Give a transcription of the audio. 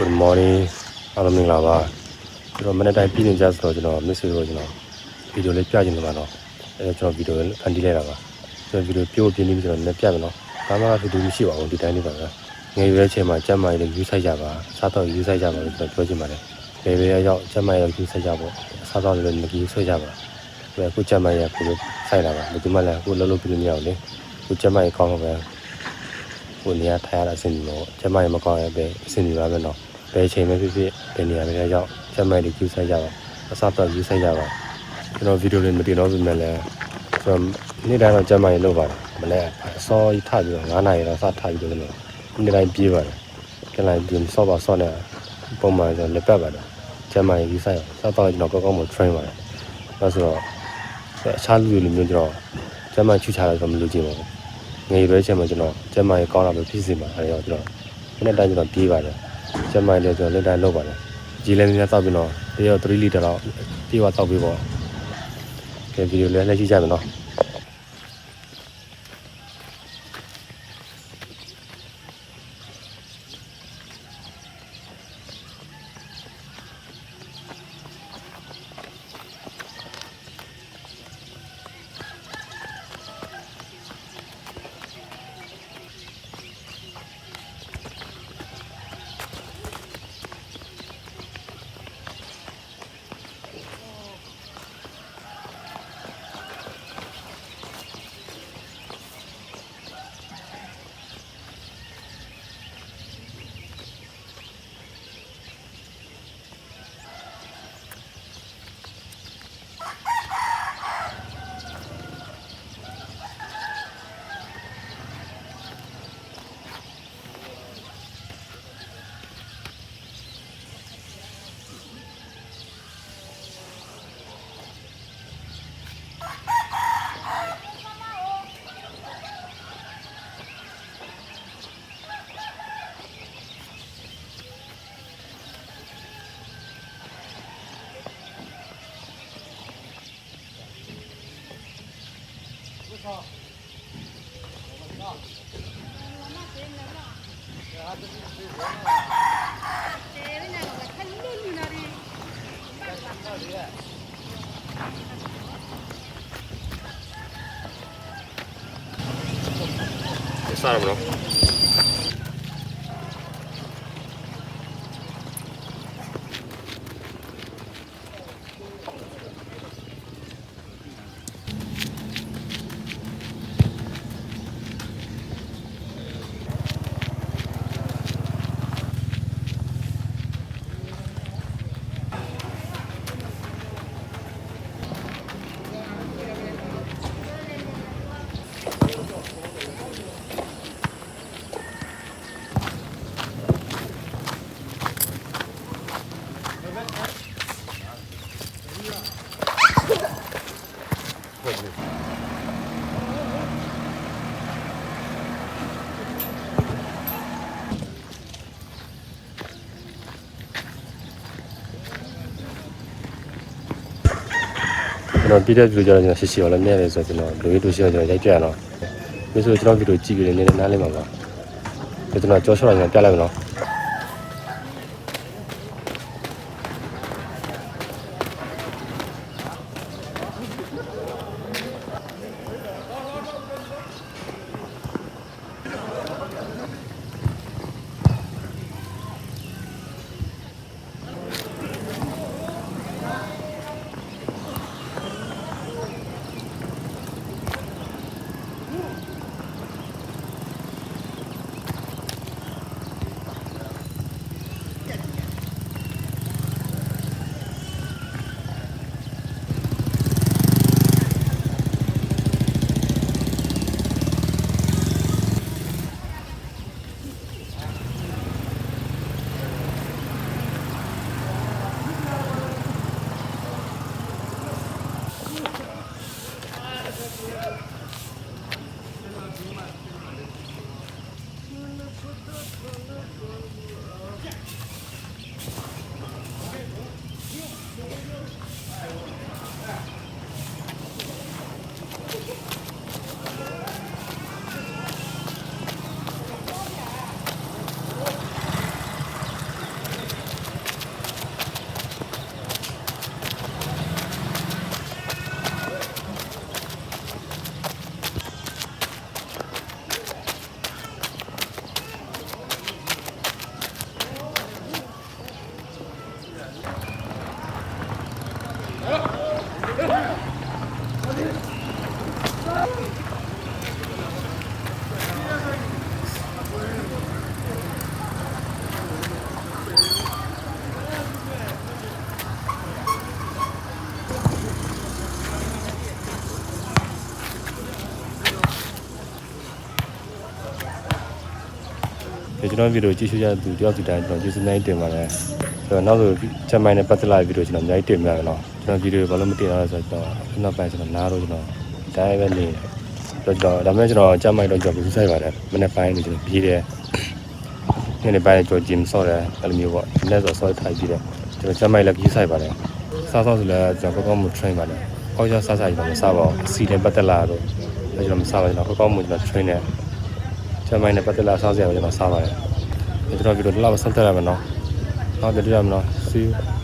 Good morning အားလုံးမင်္ဂလာပါကျွန်တော်မနေ့တိုင်းပြည်နေကြဆိုတော့ကျွန်တော် miss လို့ကျွန်တော်ဗီဒီယိုလေးပြချင်တယ်ပါတော့အဲကျွန်တော်ဗီဒီယိုလေးဖန်တီးလိုက်တာပါကျွန်တော်ဗီဒီယိုပြို့ပြင်းပြီးကျွန်တော်လည်းပြမယ်နော်ဘာမှဗီဒီယိုမရှိပါဘူးဒီတိုင်းလေးပါပဲငယ်ရွယ်ချိန်မှာကျမ်းမာရေးလေးယူဆိုင်ကြပါစားတော့ယူဆိုင်ကြပါလို့ကျွန်တော်ပြောချင်ပါတယ်လေပဲရောက်ကျမ်းမာရေးယူဆိုင်ကြပါစားတော့လည်းမကြည့်ဆွဲကြပါဒါကိုကျမ်းမာရေးကိုဆိုင်လာပါဒီမှာလည်းကိုလုံးလုံးပြင်းနေအောင်လေကိုကျမ်းမာရေးကောင်းတော့ပဲကိုနေရာထိုင်ရတာအဆင်ပြေတော့ကျမ်းမာရေးမကောင်းရင်ပဲအဆင်ပြေပါပဲနော် ဘယ်ချိန်ပဲဖြစ်ဖြစ်ဘယ်နေရာပဲရောက်ချက်မဲ့တွေကျူးဆိုင်ကြပါအစားတော့ကျူးဆိုင်ကြပါကျွန်တော်ဗီဒီယိုလေးမတင်တော့ဘူးမဲ့လည်းကျွန်တော်နေ့တိုင်းတော့ချက်မဲ့လုပ်ပါတယ်မနေ့အစောကြီးထပြီးတော့9နာရီတော့စထပြီးတော့လည်းနေ့တိုင်းပြေးပါတယ်ကျန်လိုက်ပြင်ဆော့ပါဆော့နေပုံမှန်ကျွန်တော်လက်ပတ်ပါတယ်ချက်မဲ့ကျူးဆိုင်စားတော့ကျွန်တော်ကောင်းကောင်းမ train ပါတယ်ဒါဆိုတော့အခြားလူတွေလိုမျိုးကျွန်တော်ချက်မဲ့ချူချလာတော့မလုပ်ချင်ပါဘူးငယ်ရွယ်ချိန်မှာကျွန်တော်ချက်မဲ့ကောင်းတာပဲဖြစ်စီမှာအဲတော့ကျွန်တော်နေ့တိုင်းကျွန်တော်ပြေးပါတယ် ကျမိုင်းလည်းကျွန်တော်လက်တိုင်းလောက်ပါတယ်ကြီးလည်းများတောက်ပြီးတော့တရော3လီတာတော့ပြေးသွားတောက်ပြီးပေါ့ကဲဗီဒီယိုလည်းလက်ရှိကြမယ်နော် စရမလို့ ကျွန်တော်ပြီးတဲ့ဗီဒီယိုကျတော့ကျွန်တော်ရှေ့ရှေ့ရောလည်းမြဲတယ်ဆိုတော့ကျွန်တော်လူကြီးတို့ရှိတော့ကျွန်တော်ရိုက်ပြရအောင်ဒီဆိုကျွန်တော်ဗီဒီယိုကြည့်ပြီးနေနေနားလေးမှာပါကျွန်တော်ကြောချောတာကျွန်တော်ပြလိုက်မယ်နော် ကျွန်တော်ဗီဒီယိုကြည့်ရှုရတဲ့သူတယောက်စီတိုင်းကျွန်တော်ကျေးဇူးများတင်ပါတယ်ဆိုတော့နောက်ဆိုချက်မိုင်းနဲ့ပတ်သက်လာဗီဒီယိုကျွန်တော်အများကြီးတင်ပြရမယ်နော်ကျွန်တော်ဗီဒီယိုဘာလို့မတင်ရလဲဆိုတော့ကျွန်တော်နောက်ပိုင်းကျွန်တော်နားတော့ကျွန်တော်ဒီတိုင်းပဲနေတယ်ကျွန်တော်ဒါပေမဲ့ကျွန်တော်ချက်မိုင်းတော့ကျွန်တော်ဘူးဆိုင်ပါတယ်မနေ့ပိုင်းနေကျွန်တော်ပြေးတယ်ညနေပိုင်းကျွန်တော်ဂျင်ဆော့တယ်အဲ့လိုမျိုးပေါ့ဒီနေ့ဆိုဆော့ထိုက်ပြီးတယ်ကျွန်တော်ချက်မိုင်းလည်းပြေးဆိုင်ပါတယ်စားဆော့ဆိုလည်းကျွန်တော်ကောင်းကောင်းမ train ပါတယ်အောက်ကျစားစားကျွန်တော်မစားပါဘူးအစီနဲ့ပတ်သက်လာတော့ကျွန်တော်မစားပါဘူးကျွန်တော်ကောင်းကောင်းမကျွန်တော် train တယ် ကျမိုင်းနဲ့ပတ်သက်လာစားစရာကိုကျွန်တော်စားပါတယ်။ကျွန်တော်ဗီဒီယိုဒီလောက်ပဲဆက်သက်ရမယ်နော်။နောက်ကြည့်ရမယ်နော်။ See you